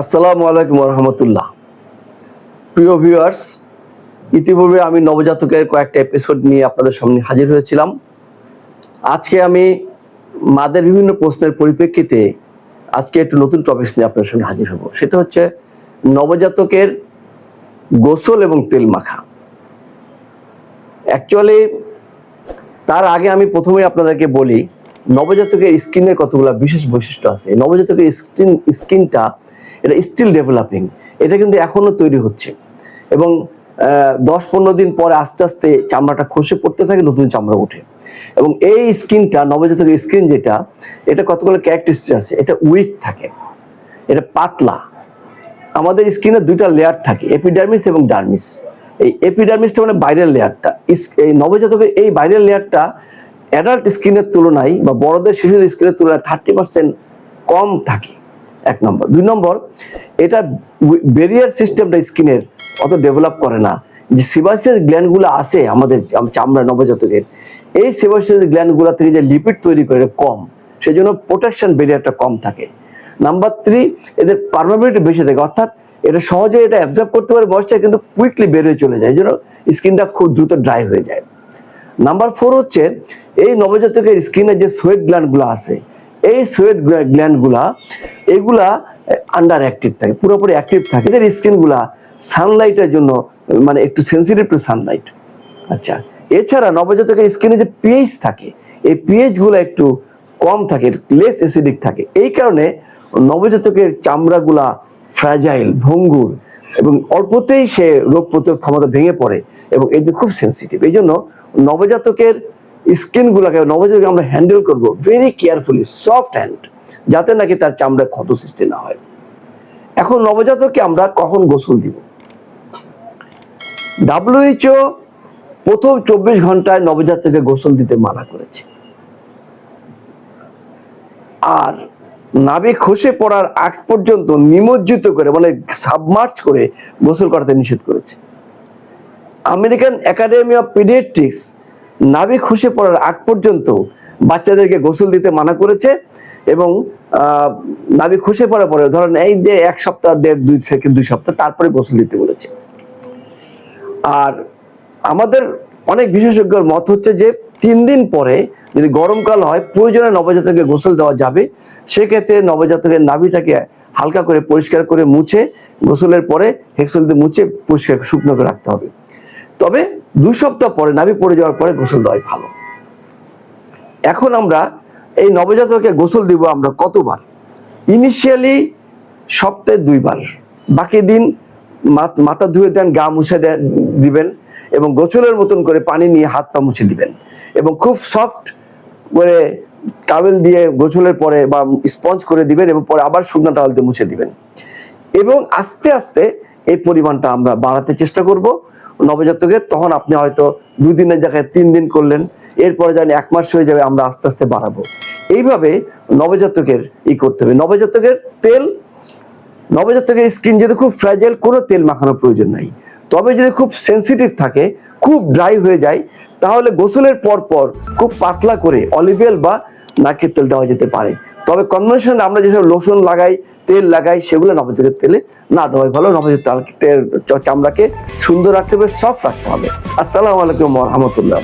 আসসালামু আলাইকুম রহমতুল্লাহ প্রিয় ভিউয়ার্স ইতিপূর্বে আমি নবজাতকের কয়েকটা এপিসোড নিয়ে আপনাদের সামনে হাজির হয়েছিলাম। আজকে আমি মাদের বিভিন্ন প্রশ্নের পরিপ্রেক্ষিতে আজকে একটু নতুন টপিকস নিয়ে আপনাদের সামনে হাজির হব। সেটা হচ্ছে নবজাতকের গোসল এবং তেল মাখা। অ্যাকচুয়ালি তার আগে আমি প্রথমেই আপনাদেরকে বলি নবজাতকের স্কিনের কতগুলো বিশেষ বৈশিষ্ট্য আছে? নবজাতকের স্কিন, স্কিনটা এটা স্টিল ডেভেলপিং এটা কিন্তু এখনও তৈরি হচ্ছে। এবং দশ পনেরো দিন পরে আস্তে আস্তে চামড়াটা খসে পড়তে থাকে, নতুন চামড়া ওঠে। এবং এই স্কিনটা, নবজাতকের স্কিন যেটা, এটা কতগুলো ক্যারেক্টারিস্টিক আছে? এটা উইক থাকে। এটা পাতলা। আমাদের স্কিনে দুইটা লেয়ার থাকে এপিডার্মিস এবং ডার্মিস এই এপিডার্মিসটা মানে বাইরের লেয়ারটা এই নবজাতকের এই বাইরের লেয়ারটা অ্যাডাল্ট স্কিনের তুলনায় বা বড়দের শিশুদের স্কিনের তুলনায় থার্টি পার্সেন্ট কম থাকে। এক নম্বর। দুই নম্বর, এটা ব্যারিয়ার সিস্টেমটা স্কিনের অত ডেভেলপ করে না। যে সিবাসিয়াস গ্ল্যান্ডগুলো আছে আমাদের চামড়া নবজাতকের, এই সিবাসিয়াস গ্ল্যান্ডগুলো থেকে যে লিপিড তৈরি করে কম সেই জন্য প্রোটেকশন ব্যারিয়ারটা কম থাকে। নাম্বার থ্রি এদের পারমাবিলিটি বেশি থাকে। অর্থাৎ এটা সহজে এটা অ্যাবজর্ব করতে পারে ময়েশ্চার কিন্তু কুইকলি বের হয়ে চলে যায়। এই জন্য স্কিনটা খুব দ্রুত ড্রাই হয়ে যায়। নাম্বার ফোর হচ্ছে, এই নবজাতকের স্কিনে যে সোয়েট গ্ল্যান্ডগুলো আছে, এই সোয়েট গ্ল্যান্ডগুলা এগুলা আন্ডার অ্যাক্টিভ থাকে, পুরোপুরি অ্যাক্টিভ থাকে। এদের স্কিনগুলা সানলাইটের জন্য মানে একটু সেন্সিটিভ টু সানলাইট আচ্ছা এছাড়া নবজাতকের স্কিনে যে পিএইচ থাকে, এই পিএইচগুলো একটু কম থাকে লেস অ্যাসিডিক থাকে। এই কারণে নবজাতকের চামড়াগুলা ফ্র্যাজাইল ভঙ্গুর, এবং অল্পতেই সে রোগ প্রতিরোধ ক্ষমতা ভেঙে পড়ে। এবং এই খুব সেন্সিটিভ এই জন্য নবজাতকের স্কিন গুলাকে নবজাতকে আমরা হ্যান্ডেল করব ভেরি কেয়ারফুলি সফট হ্যান্ড যাতে নাকি তার চামড়ায় ক্ষত সৃষ্টি না হয়। এখন নবজাতককে আমরা কখন গোসল দিব? ডাব্লিউএইচও প্রথম চব্বিশ ঘন্টায় নবজাতককে গোসল দিতে মানা করেছে। আর নাভি খসে পড়ার আগ পর্যন্ত নিমজ্জিত করে মানে সাবমার্চ করে গোসল করাতে নিষেধ করেছে। আমেরিকান একাডেমি অফ পিডিয়াট্রিক্স নাভি খসে পড়ার আগ পর্যন্ত বাচ্চাদেরকে গোসল দিতে মানা করেছে এবং নাভি খসে পড়ার পরে ধরেন এই যে এক সপ্তাহ, দেড়, দুই থেকে দুই সপ্তাহ তারপরে গোসল দিতে বলেছে। আর আমাদের অনেক বিশেষজ্ঞর মত হচ্ছে যে তিন দিন পরে যদি গরমকাল হয়, প্রয়োজনে নবজাতককে গোসল দেওয়া যাবে। সেক্ষেত্রে নবজাতকের নাভিটাকে হালকা করে পরিষ্কার করে মুছে গোসলের পরে হেক্সল দিয়ে মুছে পরিষ্কার শুকনো করে রাখতে হবে। তবে দুই সপ্তাহ পরে নাভি পড়ে যাওয়ার পরে গোসল দেওয়াই ভালো। এখন আমরা এই নবজাতককে গোসল দিব আমরা কতবার? ইনিশিয়ালি সপ্তাহে দুইবার। বাকি দিন মাথ- ধুয়ে দেন, গা মুছে দিবেন এবং গোসলের মতন করে পানি নিয়ে হাত পা মুছে দিবেন এবং খুব সফট করে টাওয়েল দিয়ে গোসলের পরে বা স্পঞ্জ করে দিবেন এবং পরে আবার শুকনো টাওয়েল দিয়ে মুছে দিবেন। এবং আস্তে আস্তে এই পরিমাণটা আমরা বাড়াতে চেষ্টা করব। নবজাতকের, তখন আপনি হয়তো দুই দিনের জায়গায় তিন দিন করলেন, এরপরে জানি এক মাস হয়ে যাবে, আমরা আস্তে আস্তে বাড়াবো। এইভাবে নবজাতকের ই করতে হবে। নবজাতকের তেল, নবজাতকের স্কিন যদি খুব ফ্র্যাজাইল কোনো তেল মাখানোর প্রয়োজন নাই। তবে যদি খুব সেন্সিটিভ থাকে, খুব ড্রাই হয়ে যায়, তাহলে গোসলের পর পর খুব পাতলা করে অলিভ অয়েল বা নাকের তেল দেওয়া যেতে পারে। তবে কনভেনশন আমরা যেসব লোশন লাগাই, তেল লাগাই, সেগুলো নবজাতকের তেলে না দেওয়াই ভালো। নবজাতকের চামড়াকে সুন্দর রাখতে হবে সফট রাখতে হবে। আসসালামু আলাইকুম রহমতুল্লাহ